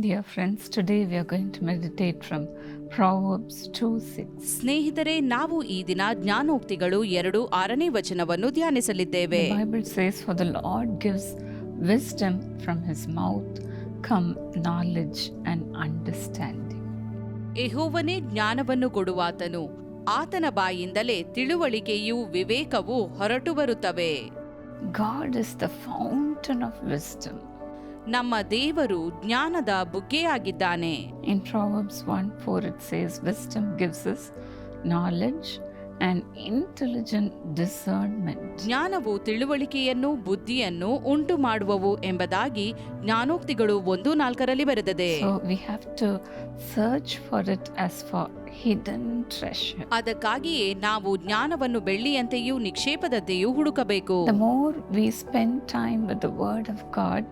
Dear friends, today we are going to meditate from Proverbs 2 6. ಸ್ನೇಹಿತರೆ ನಾವು ಈ ದಿನ ಜ್ಞಾನೋಕ್ತಿಗಳು ಎರಡು ಆರನೇ ವಚನವನ್ನು ಧ್ಯಾನಿಸಲಿದ್ದೇವೆ The Bible says, For the Lord gives wisdom from his mouth, come knowledge and understanding. ಯೆಹೋವನೇ ಜ್ಞಾನವನ್ನು ಕೊಡುವಾತನು ಆತನ ಬಾಯಿಂದಲೇ ತಿಳುವಳಿಕೆಯೂ ವಿವೇಕವೂ ಹೊರಟು ಬರುತ್ತವೆ God is the fountain of wisdom. ನಮ್ಮ ದೇವರು ಜ್ಞಾನದ ಬುಗ್ಗೆಯಾಗಿದ್ದಾನೆ In Proverbs 1 4, it says, Wisdom gives us knowledge and intelligent discernment. ಜ್ಞಾನವು ತಿಳುವಳಿಕೆಯನ್ನು ಬುದ್ಧಿಯನ್ನು ಉಂಟು ಮಾಡುವವು ಎಂಬುದಾಗಿ ಜ್ಞಾನೋಕ್ತಿಗಳು ಒಂದು ನಾಲ್ಕರಲ್ಲಿ ಬರೆದಿದೆ So we have to search for it as for hidden treasure ಅದಕ್ಕಾಗಿಯೇ ನಾವು ಜ್ಞಾನವನ್ನು ಬೆಳ್ಳಿಯಂತೆಯೂ ನಿಕ್ಷೇಪದಂತೆಯೂ ಹುಡುಕಬೇಕು. The more we spend time with the word of God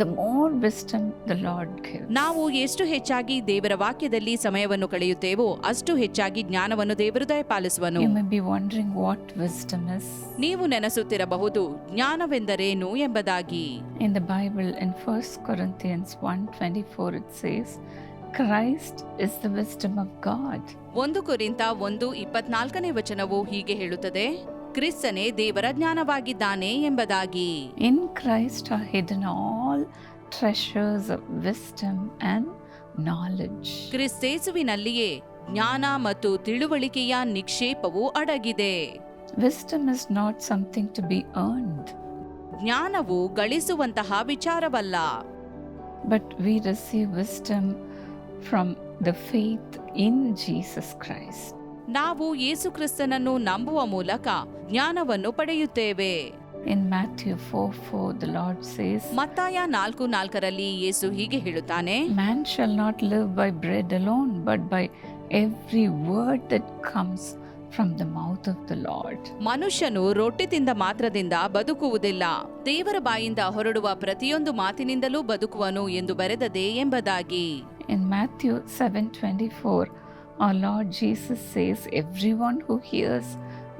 the more wisdom the Lord give ನಾವು ಎಷ್ಟು ಹೆಚ್ಚಾಗಿ ದೇವರ ವಾಕ್ಯದಲ್ಲಿ ಸಮಯವನ್ನು ಕಳೆಯುತ್ತೇವೋ ಅಷ್ಟು ಹೆಚ್ಚಾಗಿ ಜ್ಞಾನವನ್ನು ದೇವರು ದಯಪಾಲಿಸುವನು. You may be wondering what wisdom is ನೀವು ನೆನಸುತ್ತಿರಬಹುದು ಜ್ಞಾನವೆಂದರೇನು ಎಂಬುದಾಗಿ. In the Bible in first Corinthians 1:24 it says Christ is the wisdom of God ಒಂದು ಕುರಿತ ಒಂದು ಇಪ್ಪತ್ನಾಲ್ಕನೇ ವಚನವು ಹೀಗೆ ಹೇಳುತ್ತದೆ ಕ್ರಿಸ್ತನೇ ದೇವರ ಜ್ಞಾನವಾಗಿದ್ದಾನೆ ಎಂಬುದಾಗಿ. In Christ are hidden all treasures wisdom and knowledge ಕ್ರಿಸ್ತೇಸುವಿನಲ್ಲಿಯೇ ಜ್ಞಾನ ಮತ್ತು ತಿಳುವಳಿಕೆಯ ನಿಕ್ಷೇಪವು ಅಡಗಿದೆ. Wisdom is not something to be earned ಜ್ಞಾನವು ಗಳಿಸುವಂತಹ ವಿಚಾರವಲ್ಲ. But we receive wisdom from the faith in Jesus Christ. ನಾವು ಯೇಸುಕ್ರಿಸ್ತನನ್ನು ನಂಬುವ ಮೂಲಕ ಜ್ಞಾನವನ್ನು ಪಡೆಯುತ್ತೇವೆ In Matthew 4 4, the Lord says, ಮತ್ತಾಯ ನಾಲ್ಕು ನಾಲ್ಕರಲ್ಲಿ ಯೇಸು ಹೀಗೆ ಹೇಳುತ್ತಾನೆ Man shall not live by bread alone, but by every word that comes from the mouth of the Lord. ಮನುಷ್ಯನು ರೊಟ್ಟಿ ತಿಂದ ಮಾತ್ರದಿಂದ ಬದುಕುವುದಿಲ್ಲ ದೇವರ ಬಾಯಿಂದ ಹೊರಡುವ ಪ್ರತಿಯೊಂದು ಮಾತಿನಿಂದಲೂ ಬದುಕುವನು ಎಂದು ಬರೆದದೆ ಎಂಬುದಾಗಿ In Matthew 7:24, our Lord Jesus says, "Everyone who hears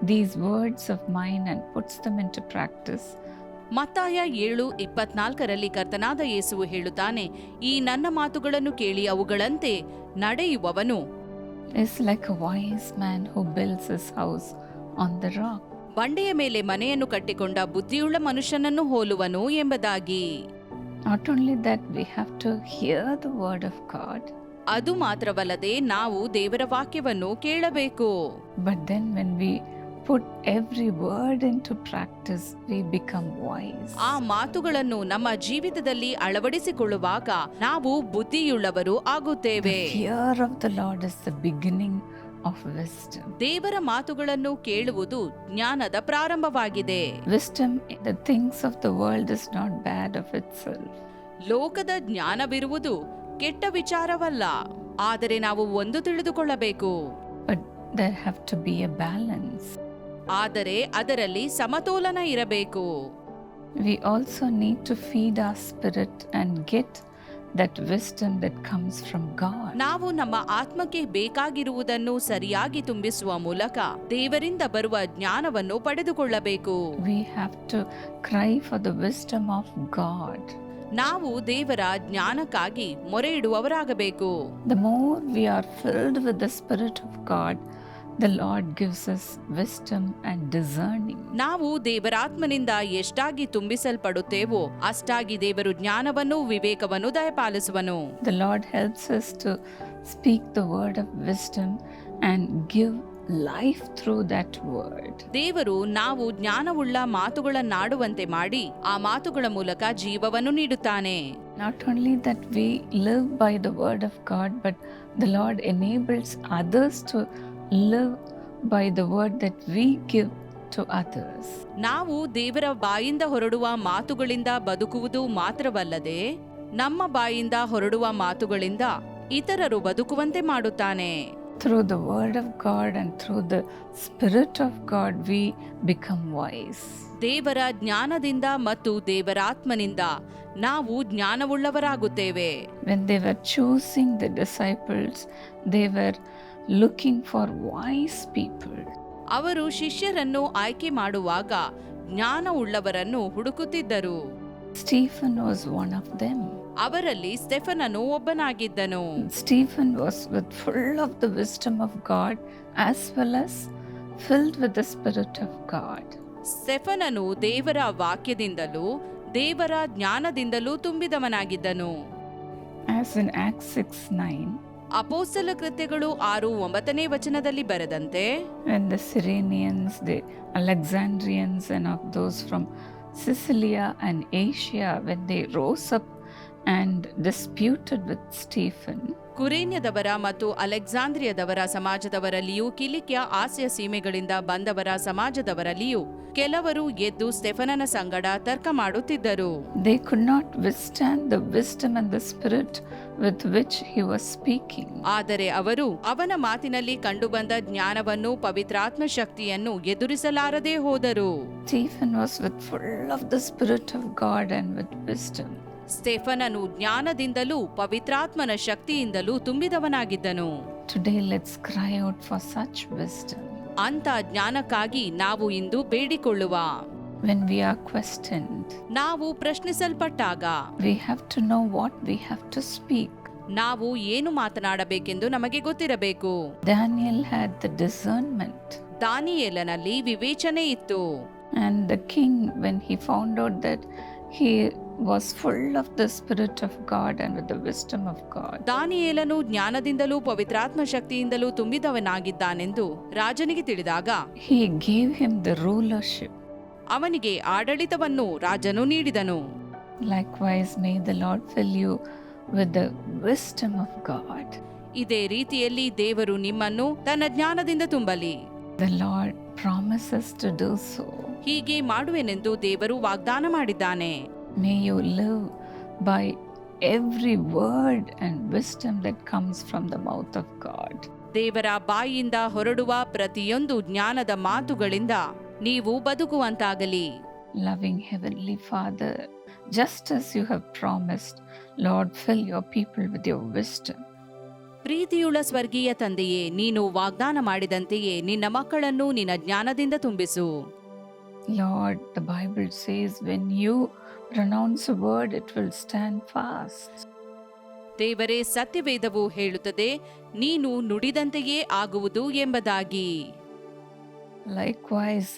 these words of mine and puts them into practice." ಮತ್ತಾಯ ಏಳು ಇಪ್ಪತ್ನಾಲ್ಕರಲ್ಲಿ ಕರ್ತನಾದ ಯೇಸುವು ಹೇಳುತ್ತಾನೆ ಈ ನನ್ನ ಮಾತುಗಳನ್ನು ಕೇಳಿ ಅವುಗಳಂತೆ ನಡೆಯುವವನು. ಬಂಡೆಯ ಮೇಲೆ ಮನೆಯನ್ನು ಕಟ್ಟಿಕೊಂಡ ಬುದ್ಧಿಯುಳ್ಳ ಮನುಷ್ಯನನ್ನು ಹೋಲುವನು ಎಂಬುದಾಗಿ. Not only that we have to hear the word of God ಅದು ಮಾತ್ರವಲ್ಲದೆ ನಾವು ದೇವರ ವಾಕ್ಯವನ್ನು ಕೇಳಬೇಕು. But then when we put every word into practice we become wise ಆ ಮಾತುಗಳನ್ನು ನಮ್ಮ ಜೀವಿತದಲ್ಲಿ ಅಳವಡಿಸಿಕೊಳ್ಳುವಾಗ ನಾವು ಬುದ್ಧಿಯುಳ್ಳವರು ಆಗುತ್ತೇವೆ. Fear of the Lord is the beginning of wisdom. ದೇವರ ಮಾತುಗಳನ್ನು ಕೇಳುವುದು ಜ್ಞಾನದ ಪ್ರಾರಂಭವಾಗಿದೆ Wisdom in the things of the world is not bad of itself. ಲೋಕದ ಜ್ಞಾನವಿರುವುದು ಕೆಟ್ಟ ವಿಚಾರವಲ್ಲ ಆದರೆ ನಾವು ಒಂದು ತಿಳಿದುಕೊಳ್ಳಬೇಕು But there have to be a balance. ಆದರೆ ಅದರಲ್ಲಿ ಸಮತೋಲನ ಇರಬೇಕು We also need to feed our spirit and get that wisdom that comes from God. ನಾವು ನಮ್ಮ ಆತ್ಮಕ್ಕೆ ಬೇಕಾಗಿರುವುದನ್ನು ಸರಿಯಾಗಿ ತುಂಬಿಸುವ ಮೂಲಕ ದೇವರಿಂದ ಬರುವ ಜ್ಞಾನವನ್ನು ಪಡೆದುಕೊಳ್ಳಬೇಕು We have to cry for the wisdom of God. ನಾವು ದೇವರ ಜ್ಞಾನಕ್ಕಾಗಿ ಮೊರೆ ಇಡುವವರಾಗಬೇಕು The more we are filled with the Spirit of God, the Lord gives us wisdom and discerning. ನಾವು ದೇವರಾತ್ಮನಿಂದ ಎಷ್ಟಾಗಿ ತುಂಬಿಸಲ್ಪಡುತ್ತೇವೋ ಅಷ್ಟಾಗಿ ದೇವರು ಜ್ಞಾನವನ್ನು ವಿವೇಕವನ್ನು ದಯಪಾಲಿಸುವನು The Lord helps us to speak the word of wisdom and give life through that word. ದೇವರು ನಾವು ಜ್ಞಾನವುಳ್ಳ ಮಾತುಗಳನ್ನಾಡುವಂತೆ ಮಾಡಿ ಆ ಮಾತುಗಳ ಮೂಲಕ ಜೀವವನ್ನು ನೀಡುತ್ತಾನೆ Not only that we live by the word of God, but the Lord enables others to live by the word that we give to others. ನಾವು ದೇವರ ಬಾಯಿಂದ ಹೊರಡುವ ಮಾತುಗಳಿಂದ ಬದುಕುವುದು ಮಾತ್ರವಲ್ಲದೆ ನಮ್ಮ ಬಾಯಿಂದ ಹೊರಡುವ ಮಾತುಗಳಿಂದ ಇತರರು ಬದುಕುವಂತೆ ಮಾಡುತ್ತಾನೆ Through the word of God and through the Spirit of God, we become wise. ದೇವರ ಜ್ಞಾನದಿಂದ ಮತ್ತು ದೇವರಾತ್ಮನಿಂದ ನಾವು ಜ್ಞಾನವುಳ್ಳವರಾಗುತ್ತೇವೆ When they were choosing the disciples, they were looking for wise people ಅವರು ಶಿಷ್ಯರನ್ನು ಆಯ್ಕೆ ಮಾಡುವಾಗ ಜ್ಞಾನ ಉಳ್ಳವರನ್ನು ಹುಡುಕುತ್ತಿದ್ದರು. Stephen was one of them ಅವರಲ್ಲಿ ಸ್ಟೆಫನ್ ಅನ್ನು ಒಬ್ಬನಾಗಿದ್ದನು. Stephen was with full of the wisdom of God as well as filled with the spirit of God ಸ್ಟೆಫನನು ದೇವರ ವಾಕ್ಯದಿಂದಲೂ ದೇವರ ಜ್ಞಾನದಿಂದಲೂ ತುಂಬಿದವನಾಗಿದ್ದನು. As in Act six nine ಅಪೋಸ್ತಲ ಕೃತ್ಯಗಳು ಆರು ಒಂಬತ್ತನೇ ವಚನದಲ್ಲಿ ಬರೆದಂತೆ the Alexandrians, and of those from Sicilia and Asia, when they rose up and disputed with Stephen ಕುರೇನ್ಯದವರ ಮತ್ತು ಅಲೆಕ್ಸಾಂದ್ರಿಯದವರ ಸಮಾಜದವರಲ್ಲಿಯೂ ಕಿಲಿಕ್ಯ ಆಸ್ಯ ಸೀಮೆಗಳಿಂದ ಬಂದವರ ಸಮಾಜದವರಲ್ಲಿಯೂ ಕೆಲವರು ಎದ್ದು ಸ್ಟೆಫನನ ಸಂಗಡ ತರ್ಕ ಮಾಡುತ್ತಿದ್ದರು. They could not withstand the wisdom and the spirit with which he was speaking ಆದರೆ ಅವರು ಅವನ ಮಾತಿನಲ್ಲಿ ಕಂಡುಬಂದ ಜ್ಞಾನವನ್ನು ಪವಿತ್ರಾತ್ಮ ಶಕ್ತಿಯನ್ನು ಎದುರಿಸಲಾರದೇ ಹೋದರು. Stephen was with full of the spirit of God and with wisdom ಸ್ಟೆಫನನು ಜ್ಞಾನದಿಂದಲೂ ಪವಿತ್ರಾತ್ಮನ ಶಕ್ತಿಯಿಂದಲೂ ತುಂಬಿದವನಾಗಿದ್ದನು Today, let's cry out for such wisdom. ಅಂತ ಜ್ಞಾನಕ್ಕಾಗಿ ನಾವು ಇಂದು ಬೇಡಿಕೊಳ್ಳುವ When we are questioned, ನಾವು ಪ್ರಶ್ನಿಸಲ್ಪಟ್ಟಾಗ we have to know what we have to speak. ನಾವು ಏನು ಮಾತನಾಡಬೇಕೆಂದು ನಮಗೆ ಗೊತ್ತಿರಬೇಕು Daniel had the discernment, ದಾನಿಯೇಲನಲ್ಲಿ ವಿವೇಚನೆ ಇತ್ತು and the king, when he found out that he was full of the Spirit of God and with the wisdom of God, ದಾನಿಯೇಲನು ಜ್ಞಾನದಿಂದಲೂ ಪವಿತ್ರಾತ್ಮ ಶಕ್ತಿಯಿಂದಲೂ ತುಂಬಿದವನಾಗಿದ್ದಾನೆಂದು ರಾಜನಿಗೆ ತಿಳಿದಾಗ he gave him the rulership. ಅವನಿಗೆ ಆಡಳಿತವನ್ನು ರಾಜನು ನೀಡಿದನು Likewise, may the Lord fill you with the wisdom of God. ಇದೇ ರೀತಿಯಲ್ಲಿ ದೇವರು ನಿಮ್ಮನ್ನು ತನ್ನ ಜ್ಞಾನದಿಂದ ತುಂಬಲಿ The Lord promises to do so. ಹೀಗೆ ಮಾಡುವೆನೆಂದು ದೇವರು ವಾಗ್ದಾನ ಮಾಡಿದ್ದಾನೆ may you live by every word and wisdom that comes from the mouth of God. ದೇವರ ಬಾಯಿಯಿಂದ ಹೊರಡುವ ಪ್ರತಿಯೊಂದು ಜ್ಞಾನದ ಮಾತುಗಳಿಂದ ನೀವು ಬದುಕುವಂತಾಗಲಿ. Loving heavenly Father just as you have promised Lord fill your people with your wisdom ಪ್ರೀತಿಯುಳ್ಳ ಸ್ವರ್ಗೀಯ ತಂದೆಯೇ ನೀನು ವಾಗ್ದಾನ ಮಾಡಿದಂತೆಯೇ ನಿನ್ನ ಮಕ್ಕಳನ್ನು ನಿನ್ನ ಜ್ಞಾನದಿಂದ ತುಂಬಿಸು. Lord the Bible says when you pronounce a word, it will stand fast. ದೇವರೇ ಸತ್ಯವೇದವು ಹೇಳುತ್ತದೆ ನೀನು ನುಡಿದಂತೆಯೇ ಆಗುವುದು ಎಂಬುದಾಗಿ Likewise,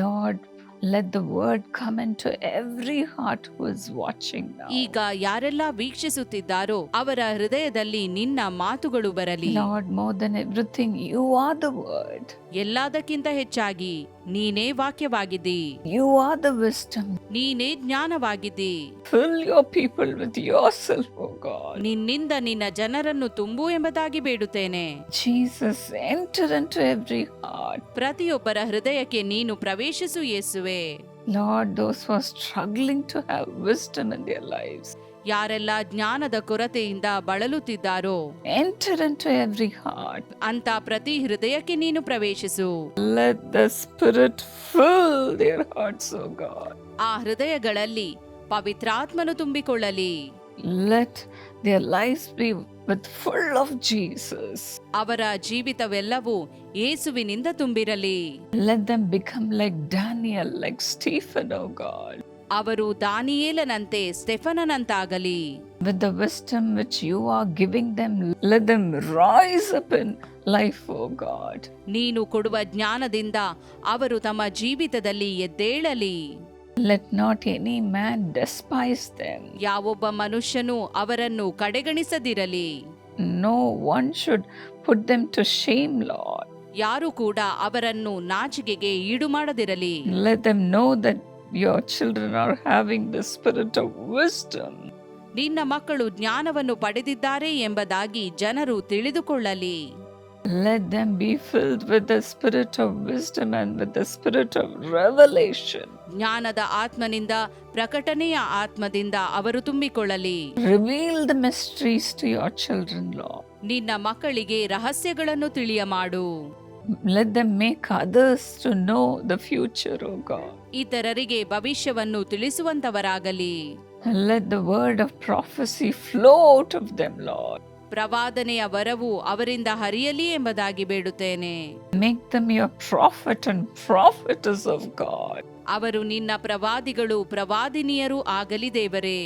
Lord, let the word come into every heart who is watching now. ಈಗ ಯಾರೆಲ್ಲ ವೀಕ್ಷಿಸುತ್ತಿದ್ದಾರೋ ಅವರ ಹೃದಯದಲ್ಲಿ ನಿನ್ನ ಮಾತುಗಳು ಬರಲಿ Lord, more than everything, you are the word. ಎಲ್ಲದಕ್ಕಿಂತ ಹೆಚ್ಚಾಗಿ ನೀನೇ ವಾಕ್ಯವಾಗಿದ್ದಿ. ಯು ಆರ್ ದ ವಿಸ್ಟಮ್ ನೀನೇ ಜ್ಞಾನವಾಗಿದ್ದಿ. Fill your people with yourself O God ನಿನ್ನಿಂದ ನಿನ್ನ ಜನರನ್ನು ತುಂಬು ಎಂಬುದಾಗಿ ಬೇಡುತ್ತೇನೆ. Jesus enter into every heart ಪ್ರತಿಯೊಬ್ಬರ ಹೃದಯಕ್ಕೆ ನೀನು ಪ್ರವೇಶಿಸು ಯೇಸುವೆ. Lord those was struggling to have wisdom in their lives ಯಾರೆಲ್ಲ ಜ್ಞಾನದ ಕೊರತೆಯಿಂದ ಬಳಲುತ್ತಿದ್ದಾರೋ ಎಂಟರ್ into every heart. ಅಂತ ಪ್ರತಿ ಹೃದಯಕ್ಕೆ ನೀನು ಪ್ರವೇಶಿಸು Let the Spirit fill their hearts, O God. ಆ ಹೃದಯಗಳಲ್ಲಿ ಪವಿತ್ರಾತ್ಮನು ತುಂಬಿಕೊಳ್ಳಲಿ Let their lives be with full of Jesus. ಅವರ ಜೀವಿತವೆಲ್ಲವೂ ಯೇಸುವಿನಿಂದ ತುಂಬಿರಲಿ Let them become like Daniel, like Stephen, O God. ಅವರು ದಾನಿಯೇಲನಂತೆ ಸ್ಟೆಫನನಂತಾಗಲಿ With the wisdom which you are giving them, let them rise up in life, O God. ನೀನು ಕೊಡುವ ಜ್ಞಾನದಿಂದ ಅವರು ತಮ್ಮ ಜೀವಿತದಲ್ಲಿ ಎದ್ದೇಳಲಿ Let not any man despise them. ಯಾವೊಬ್ಬ ಮನುಷ್ಯನು ಅವರನ್ನು ಕಡೆಗಣಿಸದಿರಲಿ No one should put them to shame, Lord. ಯಾರು ಕೂಡ ಅವರನ್ನು ನಾಚಿಕೆಗೆ ಈಡು ಮಾಡದಿರಲಿ Let them know that your children are having the spirit of wisdom. ನಿನ್ನ ಮಕ್ಕಳು ಜ್ಞಾನವನ್ನು ಪಡೆದಿದ್ದಾರೆ ಎಂಬುದಾಗಿ ಜನರು ತಿಳಿದುಕೊಳ್ಳಲಿ Let them be filled with the spirit of wisdom and with the spirit of revelation. ಜ್ಞಾನದ ಆತ್ಮನಿಂದ ಪ್ರಕಟಣೆಯ ಆತ್ಮದಿಂದ ಅವರು ತುಂಬಿಕೊಳ್ಳಲಿ Reveal the mysteries to your children, Lord. ನಿನ್ನ ಮಕ್ಕಳಿಗೆ ರಹಸ್ಯಗಳನ್ನು ತಿಳಿಯ ಮಾಡು Let them make others to know the future, O God. ಇತರರಿಗೆ ಭವಿಷ್ಯವನ್ನು ತಿಳಿಸುವಂತವರಾಗಲಿ And let the word of prophecy flow out of them, Lord. ಪ್ರವಾದನೆಯ ವರವು ಅವರಿಂದ ಹರಿಯಲಿ ಎಂಬುದಾಗಿ ಬೇಡುತ್ತೇನೆ Make them your prophet and prophetess of God. ಅವರು ನಿನ್ನ ಪ್ರವಾದಿಗಳು ಪ್ರವಾದಿನಿಯರು ಆಗಲಿ ದೇವರೇ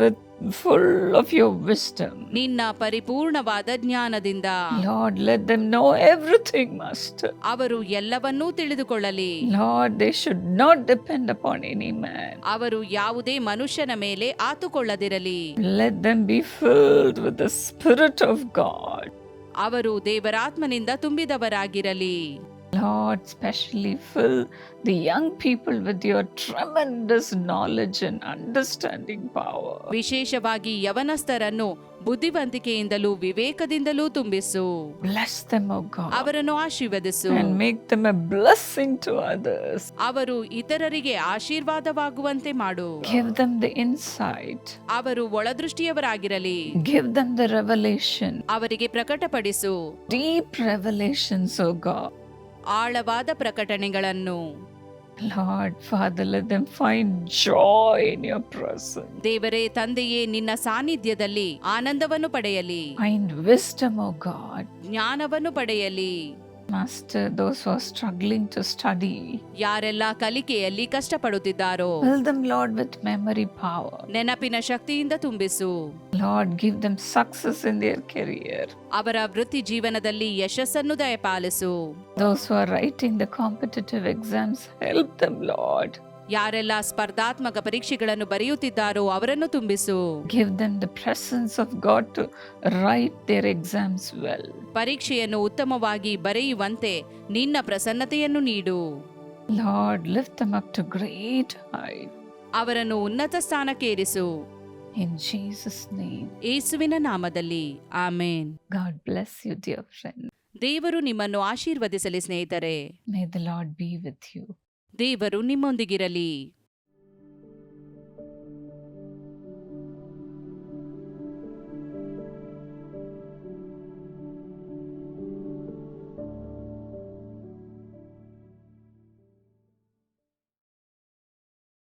with full of your wisdom. ನಿನ್ನ ಪರಿಪೂರ್ಣವಾದ ಜ್ಞಾನದಿಂದ Lord, let them know everything, Master. ಅವರು ಎಲ್ಲವನ್ನೂ ತಿಳಿದುಕೊಳ್ಳಲಿ Lord, they should not depend upon any man. ಅವರು ಯಾವುದೇ ಮನುಷ್ಯನ ಮೇಲೆ ಆತುಕೊಳ್ಳದಿರಲಿ Let them be filled with the Spirit of God. ಅವರು ದೇವರಾತ್ಮನಿಂದ ತುಂಬಿದವರಾಗಿರಲಿ Lord, specially fill the young people with your tremendous knowledge and understanding power. ವಿಶೇಷವಾಗಿ ಯವನಸ್ಥರನ್ನು ಬುದ್ಧಿವಂತಿಕೆಯಿಂದಲೂ ವಿವೇಕದಿಂದಲೂ ತುಂಬಿಸು Bless them, O God, ಅವರನ್ನು ಆಶೀರ್ವದಿಸು and make them a blessing to others. ಅವರು ಇತರರಿಗೆ ಆಶೀರ್ವಾದವಾಗುವಂತೆ ಮಾಡು Give them the insight, ಅವರು ಒಳದೃಷ್ಟಿಯವರಾಗಿರಲಿ give them the revelation, ಅವರಿಗೆ ಪ್ರಕಟಪಡಿಸು deep revelations, O God. ಆಳವಾದ ಪ್ರಕಟಣೆಗಳನ್ನು. Lord father them find joy in a presence ದೇವರೇ ತಂದೆಯೇ ನಿನ್ನ ಸಾನ್ನಿಧ್ಯದಲ್ಲಿ ಆನಂದವನ್ನು ಪಡೆಯಲಿ. ಫೈಂಡ್ ವಿಸ್ಟಮೊ ಗಾಟ್ ಜ್ಞಾನವನ್ನು ಪಡೆಯಲಿ. Master those are struggling to study ಯಾರೆಲ್ಲ ಕಲಿಕೆಯಲ್ಲಿ ಕಷ್ಟಪಡುತ್ತಿದ್ದಾರೋ help them Lord with memory power ನೆನಪಿನ ಶಕ್ತಿಯಿಂದ ತುಂಬಿಸು. Lord give them success in their career ಅವರ ವೃತ್ತಿ ಜೀವನದಲ್ಲಿ ಯಶಸ್ಸನ್ನು ದಯಪಾಲಿಸು. Those are writing the competitive exams help them Lord ಯಾರೆಲ್ಲ ಸ್ಪರ್ಧಾತ್ಮಕ ಪರೀಕ್ಷೆಗಳನ್ನು ಬರೆಯುತ್ತಿದ್ದಾರೋ ಅವರನ್ನು ತುಂಬಿಸು. Give them the presence of God to write their exams well ಪರೀಕ್ಷೆಯನ್ನು ಉತ್ತಮವಾಗಿ ಬರೆಯುವಂತೆ ನಿನ್ನ ಪ್ರಸನ್ನತೆಯನ್ನು ನೀಡು. Lord lift them to great great ಅವರನ್ನು ಉನ್ನತ ಸ್ಥಾನಕ್ಕೆ ಏರಿಸು. ಇನ್ ಜೀಸಸ್ ನೇಮ್ ಯೇಸುವಿನ ನಾಮದಲ್ಲಿ. Amen. God bless you dear friend ದೇವರು ನಿಮ್ಮನ್ನು ಆಶೀರ್ವದಿಸಲಿ ಸ್ನೇಹಿತರೆ. May the Lord be with you ದೇವರು ನಿಮ್ಮೊಂದಿಗಿರಲಿ.